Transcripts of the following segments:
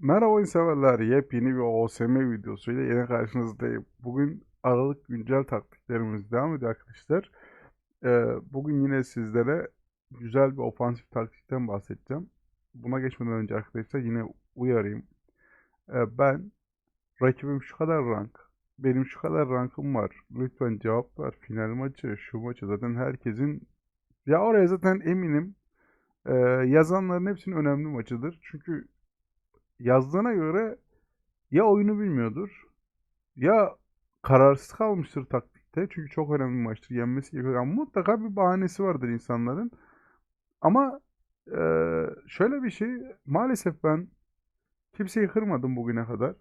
Merhaba oyun severler. Yepyeni bir OSM videosuyla yine karşınızdayım. Bugün Aralık güncel taktiklerimiz devam ediyor arkadaşlar. Ee, bugün yine sizlere güzel bir ofansif taktikten bahsedeceğim. Buna geçmeden önce arkadaşlar yine uyarayım. Ee, ben rakibim şu kadar rank, benim şu kadar rankım var. Lütfen cevap ver. Final maçı, şu maçı zaten herkesin ya oraya zaten eminim e, yazanların hepsinin önemli maçıdır. Çünkü yazdığına göre ya oyunu bilmiyordur ya kararsız kalmıştır taktikte. Çünkü çok önemli bir maçtır. Yenmesi gerekiyor. Yani mutlaka bir bahanesi vardır insanların. Ama e, şöyle bir şey maalesef ben kimseyi kırmadım bugüne kadar.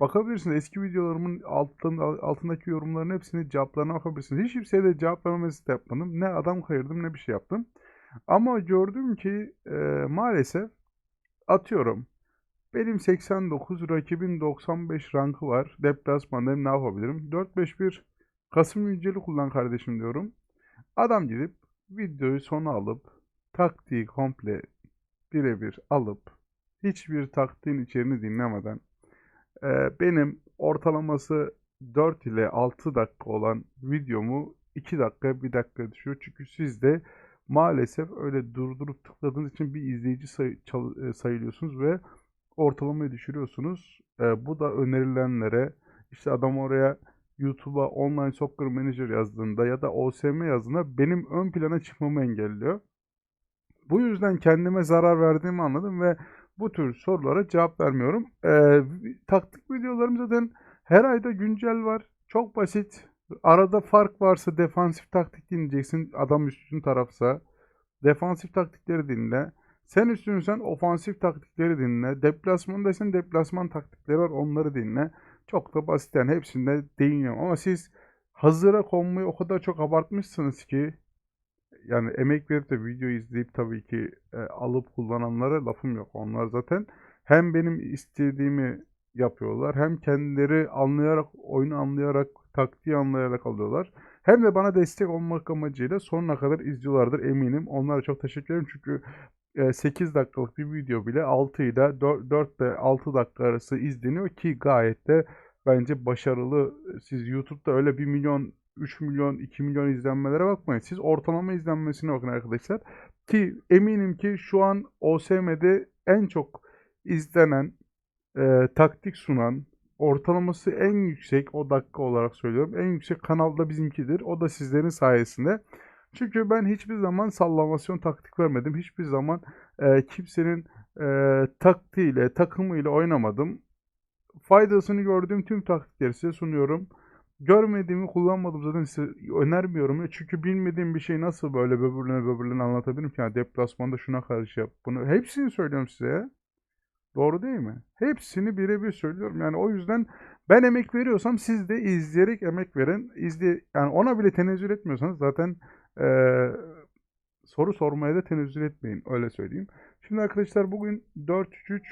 Bakabilirsiniz eski videolarımın altın, altındaki yorumların hepsini cevaplarına bakabilirsiniz. Hiç kimseye de cevap vermemesi de yapmadım. Ne adam kayırdım ne bir şey yaptım. Ama gördüm ki e, maalesef atıyorum benim 89, rakibin 95 rankı var. Deplasmandayım ne yapabilirim? 4-5-1 Kasım Yücel'i kullan kardeşim diyorum. Adam gidip videoyu sona alıp taktiği komple birebir alıp hiçbir taktiğin içeriğini dinlemeden e, benim ortalaması 4 ile 6 dakika olan videomu 2 dakika 1 dakika düşüyor. Çünkü siz de maalesef öyle durdurup tıkladığınız için bir izleyici say- e, sayılıyorsunuz ve ortalamayı düşürüyorsunuz. E, bu da önerilenlere işte adam oraya YouTube'a online soccer manager yazdığında ya da OSM yazdığında benim ön plana çıkmamı engelliyor. Bu yüzden kendime zarar verdiğimi anladım ve bu tür sorulara cevap vermiyorum. E, taktik videolarım zaten her ayda güncel var. Çok basit. Arada fark varsa defansif taktik dinleyeceksin. Adam üstün tarafsa. Defansif taktikleri dinle. Sen üstünsen ofansif taktikleri dinle. Deplasmandaysan deplasman taktikleri var onları dinle. Çok da basit yani hepsinde değiniyorum. Ama siz hazıra konmayı o kadar çok abartmışsınız ki yani emek verip de video izleyip tabii ki e, alıp kullananlara lafım yok. Onlar zaten hem benim istediğimi yapıyorlar hem kendileri anlayarak, oyunu anlayarak, taktiği anlayarak alıyorlar. Hem de bana destek olmak amacıyla sonuna kadar izliyorlardır eminim. Onlara çok teşekkür ederim çünkü 8 dakikalık bir video bile 6 ile 4 ile 6 dakika arası izleniyor ki gayet de bence başarılı. Siz YouTube'da öyle 1 milyon, 3 milyon, 2 milyon izlenmelere bakmayın. Siz ortalama izlenmesine bakın arkadaşlar. Ki eminim ki şu an OSM'de en çok izlenen, e, taktik sunan, ortalaması en yüksek, o dakika olarak söylüyorum, en yüksek kanalda bizimkidir. O da sizlerin sayesinde. Çünkü ben hiçbir zaman sallamasyon taktik vermedim. Hiçbir zaman e, kimsenin e, taktiğiyle, takımıyla oynamadım. Faydasını gördüğüm tüm taktikleri size sunuyorum. Görmediğimi kullanmadım zaten size önermiyorum. Çünkü bilmediğim bir şey nasıl böyle böbürlene böbürlene anlatabilirim ki? Yani deplasmanda şuna karşı yap. Bunu hepsini söylüyorum size. Doğru değil mi? Hepsini birebir söylüyorum. Yani o yüzden ben emek veriyorsam siz de izleyerek emek verin. İzle, yani ona bile tenezzül etmiyorsanız zaten ee, soru sormaya da tenezzül etmeyin. Öyle söyleyeyim. Şimdi arkadaşlar bugün 4-3-3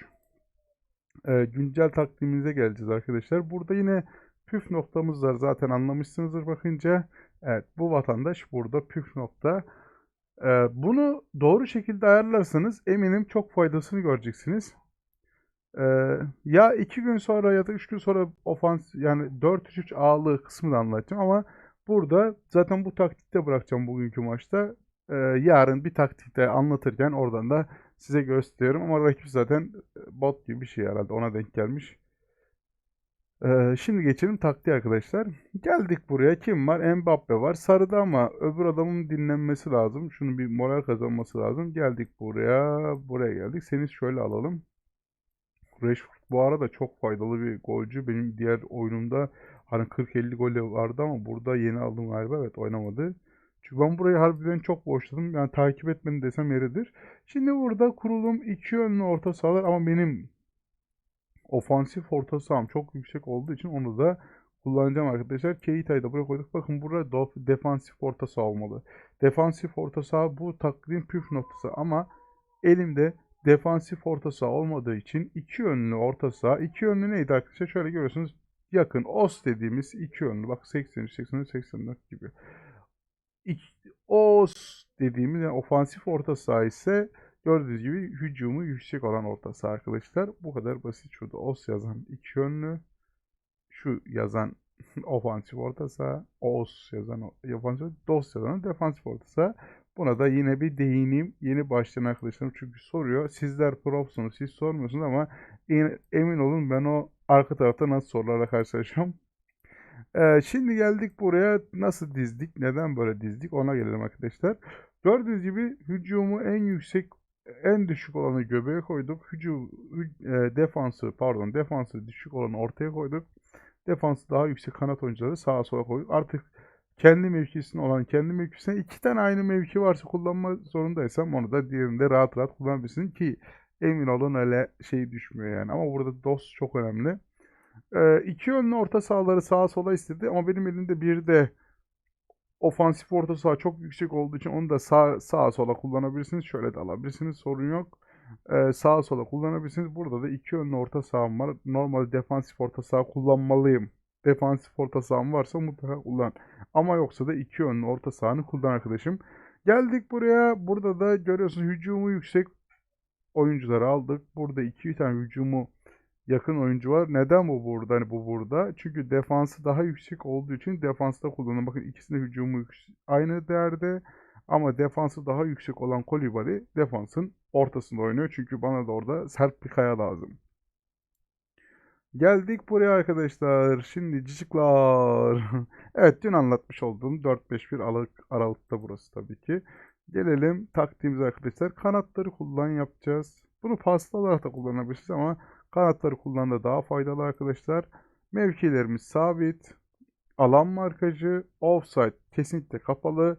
e, güncel takvimimize geleceğiz arkadaşlar. Burada yine püf noktamız var. Zaten anlamışsınızdır bakınca. Evet bu vatandaş burada püf nokta. E, bunu doğru şekilde ayarlarsanız eminim çok faydasını göreceksiniz. E, ya 2 gün sonra ya da 3 gün sonra ofans yani 4-3-3 ağırlığı kısmını anlatacağım ama Burada zaten bu taktikte bırakacağım bugünkü maçta. Ee, yarın bir taktikte anlatırken oradan da size gösteriyorum. Ama rakip zaten bot gibi bir şey herhalde ona denk gelmiş. Ee, şimdi geçelim taktiğe arkadaşlar. Geldik buraya. Kim var? Mbappe var. Sarıda ama öbür adamın dinlenmesi lazım. Şunun bir moral kazanması lazım. Geldik buraya. Buraya geldik. Seni şöyle alalım. Rashford bu arada çok faydalı bir golcü. Benim diğer oyunumda Hani 40-50 golü vardı ama burada yeni aldım galiba. Evet oynamadı. Çünkü ben burayı harbiden çok boşladım. Yani takip etmeni desem yeridir. Şimdi burada kurulum iki yönlü orta sahalar ama benim ofansif orta saham çok yüksek olduğu için onu da kullanacağım arkadaşlar. Keita'yı da buraya koyduk. Bakın burada defansif orta saha olmalı. Defansif orta saha bu taktiğin püf noktası ama elimde defansif orta saha olmadığı için iki yönlü orta saha. İki yönlü neydi arkadaşlar? Şöyle görüyorsunuz yakın os dediğimiz iki yönlü bak 83 83 84 gibi. Os dediğimiz yani ofansif orta saha ise Gördüğünüz gibi hücumu yüksek olan orta saha arkadaşlar. Bu kadar basit. Şurada os yazan iki yönlü. Şu yazan ofansif orta saha. Os yazan ofansif. Dos yazan defansif orta saha. Buna da yine bir değineyim. Yeni başlayan arkadaşlarım çünkü soruyor. Sizler profsunuz, siz sormuyorsunuz ama emin olun ben o arka tarafta nasıl sorularla karşılaşıyorum. Ee, şimdi geldik buraya nasıl dizdik, neden böyle dizdik ona gelelim arkadaşlar. Gördüğünüz gibi hücumu en yüksek, en düşük olanı göbeğe koyduk. Hücum, e, defansı, pardon defansı düşük olanı ortaya koyduk. Defansı daha yüksek kanat oyuncuları sağa sola koyduk. Artık kendi mevkisinde olan kendi mevkisine iki tane aynı mevki varsa kullanma zorundaysam onu da diğerinde rahat rahat kullanabilirsin ki emin olun öyle şey düşmüyor yani. Ama burada DOS çok önemli. Ee, iki yönlü orta sahaları sağa sola istedi ama benim elimde bir de ofansif orta saha çok yüksek olduğu için onu da sağ, sağa sola kullanabilirsiniz. Şöyle de alabilirsiniz sorun yok. Ee, sağa sola kullanabilirsiniz. Burada da iki yönlü orta saham var. Normal defansif orta saha kullanmalıyım. Defansif orta saham varsa mutlaka kullan. Ama yoksa da iki yönlü orta sahanı kullan arkadaşım. Geldik buraya. Burada da görüyorsunuz hücumu yüksek oyuncuları aldık. Burada iki tane hücumu yakın oyuncu var. Neden bu burada? Hani bu burada. Çünkü defansı daha yüksek olduğu için defansta kullanın. Bakın ikisinde hücumu aynı değerde ama defansı daha yüksek olan Kolibali defansın ortasında oynuyor. Çünkü bana da orada sert bir kaya lazım. Geldik buraya arkadaşlar. Şimdi ciciklar. evet dün anlatmış olduğum 4-5-1 aralık, aralıkta burası tabii ki. Gelelim taktiğimize arkadaşlar. Kanatları kullan yapacağız. Bunu paslı olarak da kullanabilirsiniz ama kanatları kullanında daha faydalı arkadaşlar. Mevkilerimiz sabit. Alan markacı. Offside kesinlikle kapalı.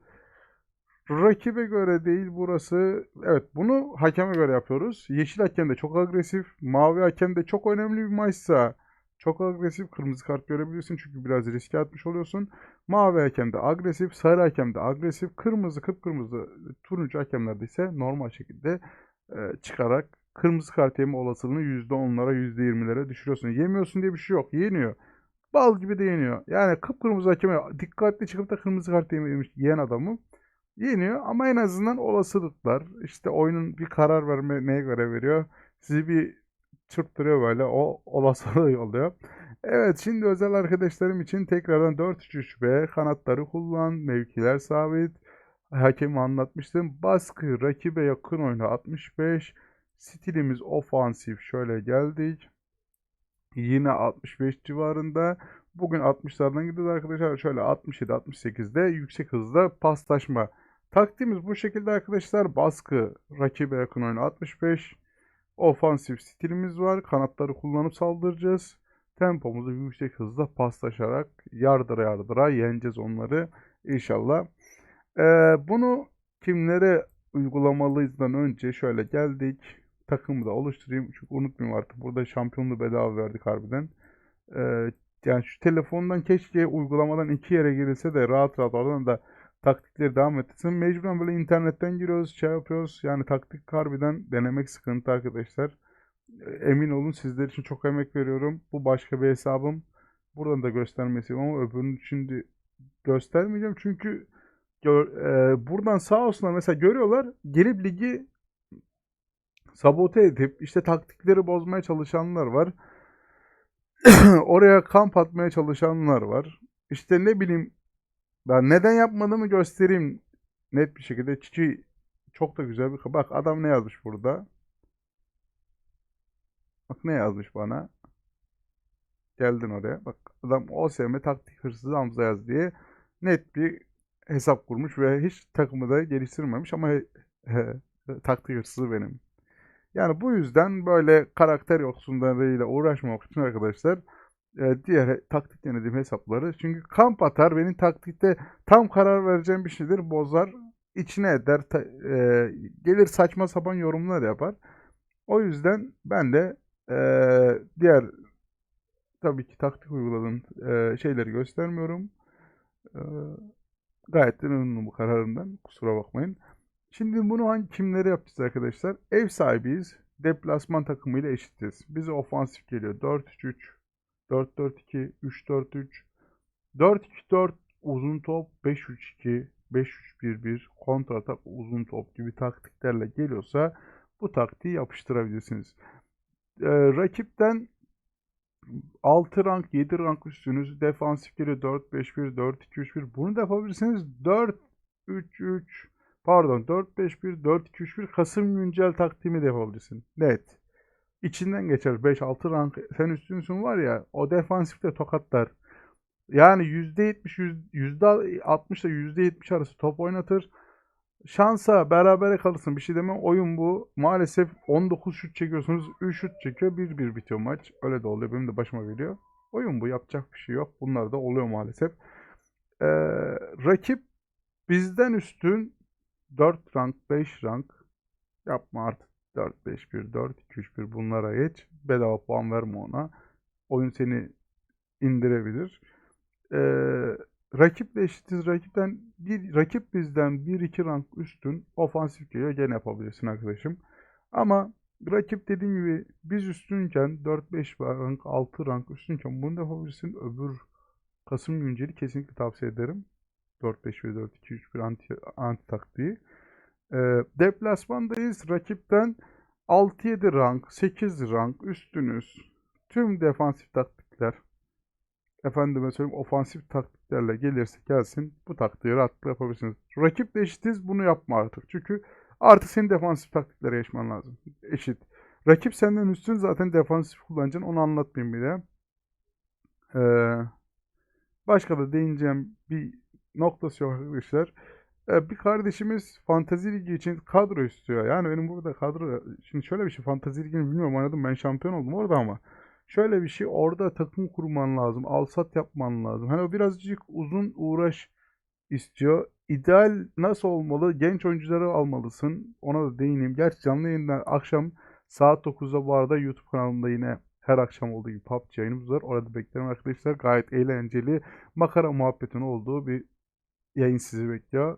Rakibe göre değil burası. Evet bunu hakeme göre yapıyoruz. Yeşil hakem de çok agresif. Mavi hakem de çok önemli bir maçsa çok agresif. Kırmızı kart görebilirsin çünkü biraz riske atmış oluyorsun. Mavi hakem de agresif. Sarı hakem de agresif. Kırmızı, kıpkırmızı, turuncu hakemlerde ise normal şekilde e, çıkarak kırmızı kart yeme olasılığını %10'lara %20'lere düşürüyorsun. Yemiyorsun diye bir şey yok. Yeniyor. Bal gibi de yeniyor. Yani kıpkırmızı hakeme dikkatli çıkıp da kırmızı kart yememiş yiyen adamı yeniyor ama en azından olasılıklar işte oyunun bir karar verme neye göre veriyor sizi bir çırptırıyor böyle o olasılığı yolluyor. Evet şimdi özel arkadaşlarım için tekrardan 4-3-3B kanatları kullan mevkiler sabit hakemi anlatmıştım baskı rakibe yakın oyunu 65 stilimiz ofansif şöyle geldik yine 65 civarında Bugün 60'lardan gidiyoruz arkadaşlar. Şöyle 67-68'de yüksek hızda paslaşma Taktiğimiz bu şekilde arkadaşlar. Baskı rakibe yakın oyun 65. Ofansif stilimiz var. Kanatları kullanıp saldıracağız. Tempomuzu yüksek hızda paslaşarak yardıra yardıra yeneceğiz onları inşallah. Ee, bunu kimlere uygulamalıyızdan önce şöyle geldik. Takımı da oluşturayım. Çünkü unutmayayım artık. Burada şampiyonluğu bedava verdik harbiden. Ee, yani şu telefondan keşke uygulamadan iki yere girilse de rahat rahat oradan da taktikleri devam ettirsin. Mecburen böyle internetten giriyoruz, şey yapıyoruz. Yani taktik harbiden denemek sıkıntı arkadaşlar. Emin olun sizler için çok emek veriyorum. Bu başka bir hesabım. Buradan da göstermesi ama öbürünün şimdi göstermeyeceğim. Çünkü gör, e, buradan sağ olsunlar mesela görüyorlar. Gelip ligi sabote edip işte taktikleri bozmaya çalışanlar var. Oraya kamp atmaya çalışanlar var. İşte ne bileyim ben neden yapmadığımı göstereyim net bir şekilde. Çiçi çok da güzel bir... Bak adam ne yazmış burada. Bak ne yazmış bana. Geldin oraya. Bak adam OSM taktik hırsızı Hamza yaz diye net bir hesap kurmuş ve hiç takımı da geliştirmemiş ama taktik hırsızı benim. Yani bu yüzden böyle karakter yoksunlarıyla uğraşmamak için arkadaşlar e, diğer taktik denediğim hesapları. Çünkü kamp atar benim taktikte tam karar vereceğim bir şeydir bozar içine eder ta, e, gelir saçma sapan yorumlar yapar. O yüzden ben de e, diğer tabii ki taktik uyguladığım e, şeyleri göstermiyorum. E, gayet de memnunum bu kararından. Kusura bakmayın. Şimdi bunu hangi kimlere yapacağız arkadaşlar? Ev sahibiyiz. Deplasman takımıyla eşitiz. Bize ofansif geliyor. 4-3-3 4-4-2, 3-4-3, 4-2-4 uzun top, 5-3-2, 5-3-1-1, kontra atak, uzun top gibi taktiklerle geliyorsa bu taktiği yapıştırabilirsiniz. Ee, rakipten 6 rank, 7 rank üstünüz. Defansif geliyor 4-5-1, 4-2-3-1. Bunu da yapabilirsiniz. 4-3-3 pardon 4-5-1, 4-2-3-1 Kasım güncel taktiğimi de yapabilirsin. Net. İçinden geçer 5-6 rank sen üstünsün var ya o defansifte tokatlar. Yani %70, %60 ile %70 arası top oynatır. Şansa berabere kalırsın. Bir şey demem. Oyun bu. Maalesef 19 şut çekiyorsunuz. 3 şut çekiyor. 1-1 bitiyor maç. Öyle de oluyor. Benim de başıma geliyor. Oyun bu. Yapacak bir şey yok. Bunlar da oluyor maalesef. Ee, rakip bizden üstün 4 rank, 5 rank. Yapma artık. 4-5-1, 4-2-3-1 bunlara geç. Bedava puan verme ona. Oyun seni indirebilir. Ee, rakiple eşitiz. Rakipten bir rakip bizden 1-2 rank üstün ofansif geliyor. Gene yapabilirsin arkadaşım. Ama rakip dediğim gibi biz üstünken 4-5 rank, 6 rank üstünken bunu da yapabilirsin. Öbür Kasım günceli kesinlikle tavsiye ederim. 4-5 ve 4-2-3-1 anti, anti taktiği. Ee, deplasmandayız. Rakipten 6-7 rank, 8 rank üstünüz. Tüm defansif taktikler, efendime söyleyeyim ofansif taktiklerle gelirse gelsin bu taktiği rahatlıkla yapabilirsiniz. Rakiple eşitiz bunu yapma artık. Çünkü artık senin defansif taktiklere geçmen lazım. Eşit. Rakip senden üstün zaten defansif kullanacaksın onu anlatmayayım bile. Ee, başka da değineceğim bir noktası yok arkadaşlar. Ee, bir kardeşimiz Fantezi Ligi için kadro istiyor. Yani benim burada kadro... Şimdi şöyle bir şey Fantezi Ligi'ni bilmiyorum oynadım. Ben şampiyon oldum orada ama. Şöyle bir şey orada takım kurman lazım. Alsat yapman lazım. Hani o birazcık uzun uğraş istiyor. İdeal nasıl olmalı? Genç oyuncuları almalısın. Ona da değineyim. Gerçi canlı yayında akşam saat 9'da bu arada YouTube kanalımda yine her akşam olduğu gibi PUBG yayınımız var. Orada beklerim arkadaşlar. Gayet eğlenceli, makara muhabbetin olduğu bir yayın sizi bekliyor.